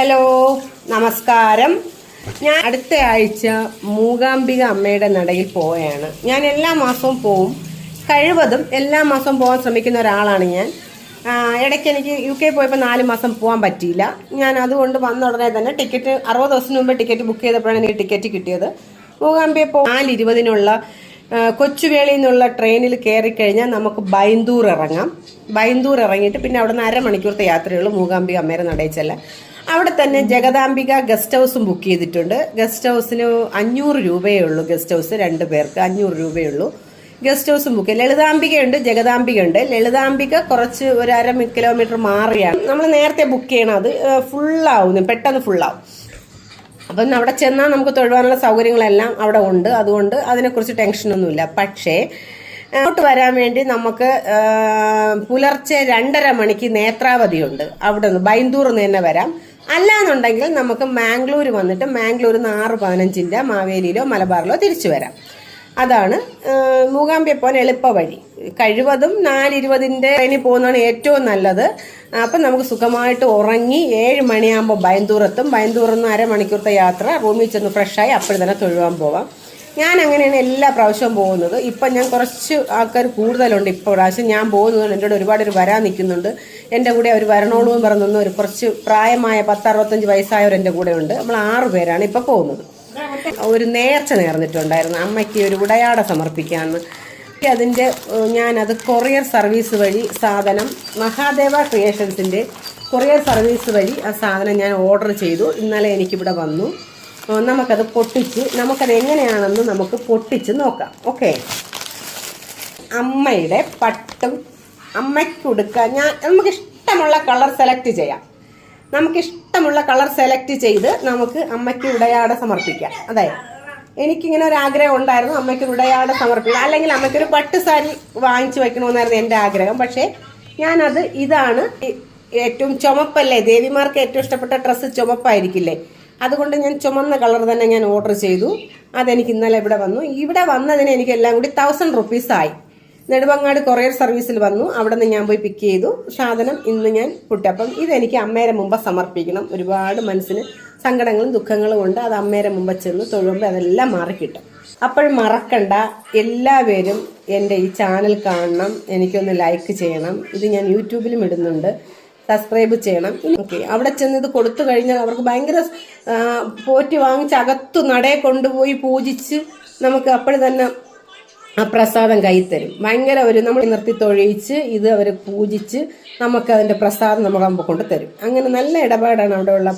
Hello നമസ്കാരം. ഞാൻ അടുത്ത ആഴ്ച മൂകാംബിക അമ്മയുടെ നടയിൽ പോവുകയാണ്. ഞാൻ എല്ലാ മാസവും പോവും. കഴിവതും എല്ലാ മാസവും പോകാൻ ശ്രമിക്കുന്ന ഒരാളാണ് ഞാൻ. ഇടയ്ക്ക് എനിക്ക് യു കെ പോയപ്പോൾ നാല് മാസം പോകാൻ പറ്റിയില്ല. ഞാൻ അതുകൊണ്ട് വന്ന ഉടനെ തന്നെ ടിക്കറ്റ് അറുപത് ദിവസത്തിന് മുമ്പ് ടിക്കറ്റ് ബുക്ക് ചെയ്തപ്പോഴാണ് എനിക്ക് ടിക്കറ്റ് കിട്ടിയത്. മൂകാംബിയെ പോ നാല് ഇരുപതിനുള്ള കൊച്ചുവേളിയിൽ നിന്നുള്ള ട്രെയിനിൽ കയറി കഴിഞ്ഞാൽ നമുക്ക് ബൈന്ദൂർ ഇറങ്ങാം. ബൈന്ദൂർ ഇറങ്ങിയിട്ട് പിന്നെ അവിടെ നിന്ന് അരമണിക്കൂറത്തെ യാത്രയുള്ളൂ. മൂകാംബിക അമ്മേരെ നടയിച്ചല്ല അവിടെ തന്നെ ജഗദാംബിക ഗസ്റ്റ് ഹൗസും ബുക്ക് ചെയ്തിട്ടുണ്ട്. ഗസ്റ്റ് ഹൗസിന് അഞ്ഞൂറ് രൂപയേ ഉള്ളൂ ഗസ്റ്റ് ഹൗസ് രണ്ട് പേർക്ക് അഞ്ഞൂറ് രൂപയേ ഉള്ളൂ. ഗസ്റ്റ് ഹൗസും ബുക്ക് ലളിതാംബികയുണ്ട് ജഗദാംബികയുണ്ട്. ലളിതാംബിക കുറച്ച് ഒരു അര കിലോമീറ്റർ മാറിയാണ്. നമ്മൾ നേരത്തെ ബുക്ക് ചെയ്യണം അത് ഫുള്ളാവും പെട്ടെന്ന് ഫുള്ളാവും അപ്പം അവിടെ ചെന്നാൽ നമുക്ക് തൊഴുവാനുള്ള സൗകര്യങ്ങളെല്ലാം അവിടെ ഉണ്ട്. അതുകൊണ്ട് അതിനെക്കുറിച്ച് ടെൻഷനൊന്നുമില്ല. പക്ഷേ അങ്ങോട്ട് വരാൻ വേണ്ടി നമുക്ക് പുലർച്ചെ രണ്ടര മണിക്ക് നേത്രാവതിയുണ്ട്. അവിടെ നിന്ന് ബൈന്ദൂർ നിന്ന് തന്നെ വരാം. അല്ലാന്നുണ്ടെങ്കിൽ നമുക്ക് മാംഗ്ലൂർ വന്നിട്ട് മാംഗ്ലൂർ നിന്ന് ആറ് പതിനഞ്ചിന്റെ മാവേലിയിലോ മലബാറിലോ തിരിച്ചു വരാം. അതാണ് മൂകാംബിയെ പോകാൻ എളുപ്പ വഴി കഴിവതും നാലിരുപതിന്റെ ട്രെയിനിൽ പോകുന്നതാണ് ഏറ്റവും നല്ലത്. അപ്പം നമുക്ക് സുഖമായിട്ട് ഉറങ്ങി ഏഴ് മണിയാകുമ്പോൾ ബയന്തൂറെത്തും ബൈന്ദൂറിൽ നിന്ന് അരമണിക്കൂറത്തെ യാത്ര റൂമിൽ ചെന്ന് ഫ്രഷായി അപ്പോഴും തന്നെ തൊഴുവാൻ പോവാം. ഞാൻ അങ്ങനെയാണ് എല്ലാ പ്രാവശ്യവും പോകുന്നത്. ഇപ്പം ഞാൻ കുറച്ച് ആൾക്കാർ കൂടുതലുണ്ട് ഇപ്പോൾ പ്രാവശ്യം. ഞാൻ പോകുന്നത് എന്റെ കൂടെ ഒരുപാട് ഒരു വരാൻ നിൽക്കുന്നുണ്ട്. എന്റെ കൂടെ അവർ വരണോളൂ പറഞ്ഞൊന്നും ഒരു കുറച്ച് പ്രായമായ പത്ത് അറുപത്തഞ്ച് വയസ്സായവർ എന്റെ കൂടെ ഉണ്ട് നമ്മൾ ആറ് പേരാണ് ഇപ്പോൾ പോകുന്നത്. ഒരു നേർച്ച നേർന്നിട്ടുണ്ടായിരുന്നു. അമ്മയ്ക്ക് ഒരു ഉടയാട സമർപ്പിക്കാമെന്ന് അതിന്റെ ഞാനത് കൊറിയർ സർവീസ് വഴി സാധനം മഹാദേവ ക്രിയേഷൻസിന്റെ കൊറിയർ സർവീസ് വഴി ആ സാധനം ഞാൻ ഓർഡർ ചെയ്തു. ഇന്നലെ എനിക്കിവിടെ വന്നു. നമുക്കത് പൊട്ടിച്ച് നമുക്കത് എങ്ങനെയാണെന്ന് നമുക്ക് പൊട്ടിച്ച് നോക്കാം. ഓക്കെ? അമ്മയുടെ പട്ടും അമ്മയ്ക്ക് കൊടുക്കാൻ ഞാൻ നമുക്ക് ഇഷ്ടമുള്ള കളർ സെലക്ട് ചെയ്യാം. നമുക്ക് ഇഷ്ടമുള്ള കളർ സെലക്ട് ചെയ്ത് നമുക്ക് അമ്മയ്ക്ക് ഉടയാട സമർപ്പിക്കാം. അതെ. എനിക്കിങ്ങനെ ഒരു ആഗ്രഹം ഉണ്ടായിരുന്നു അമ്മയ്ക്ക് ഉടയാട സമർപ്പിക്കാം അല്ലെങ്കിൽ അമ്മയ്ക്കൊരു പട്ട് സാരി വാങ്ങിച്ചു വെക്കണമെന്നായിരുന്നു എന്റെ ആഗ്രഹം. പക്ഷേ ഞാനത് ഇതാണ് ഏറ്റവും ചുമപ്പല്ലേ? ദേവിമാർക്ക് ഏറ്റവും ഇഷ്ടപ്പെട്ട ഡ്രസ്സ് ചുമപ്പായിരിക്കില്ലേ? അതുകൊണ്ട് ഞാൻ ചുമന്ന കളർ തന്നെ ഞാൻ ഓർഡർ ചെയ്തു. അതെനിക്ക് ഇന്നലെ ഇവിടെ വന്നു. ഇവിടെ വന്നതിന് എനിക്ക് എല്ലാം കൂടി തൗസൻഡ് റുപ്പീസ് ആയി. നെടുമങ്ങാട് കൊറിയർ സർവീസിൽ വന്നു. അവിടെ നിന്ന് ഞാൻ പോയി പിക്ക് ചെയ്തു. സാധനം ഇന്ന് ഞാൻ പുട്ടപ്പം ഇതെനിക്ക് അമ്മേരെ മുമ്പ് സമർപ്പിക്കണം. ഒരുപാട് മനസ്സിന് സങ്കടങ്ങളും ദുഃഖങ്ങളും ഉണ്ട്. അത് അമ്മേരെ മുമ്പ് ചെന്ന് തൊഴുമ്പോൾ അതെല്ലാം മാറിക്കിട്ടും അപ്പോൾ മറക്കണ്ട. എല്ലാവരും എന്റെ ഈ ചാനൽ കാണണം. എനിക്കൊന്ന് ലൈക്ക് ചെയ്യണം. ഇത് ഞാൻ യൂട്യൂബിലും ഇടുന്നുണ്ട്. സബ്സ്ക്രൈബ് ചെയ്യണം. ഓക്കെ അവിടെ ചെന്ന് ഇത് കൊടുത്തു കഴിഞ്ഞാൽ അവർക്ക് ഭയങ്കര പോറ്റി വാങ്ങിച്ച് അകത്തു നടയെ കൊണ്ടുപോയി പൂജിച്ച് നമുക്ക് അപ്പോൾ തന്നെ ആ പ്രസാദം കൈത്തരും. തരും ഭയങ്കര ഒരു നമ്മൾ നിർത്തി തൊഴിയിച്ച് ഇത് അവർ പൂജിച്ച് നമുക്ക് അതിന്റെ പ്രസാദം നമുക്ക് കൊണ്ട് തരും അങ്ങനെ നല്ല ഇടപാടാണ് അവിടെയുള്ള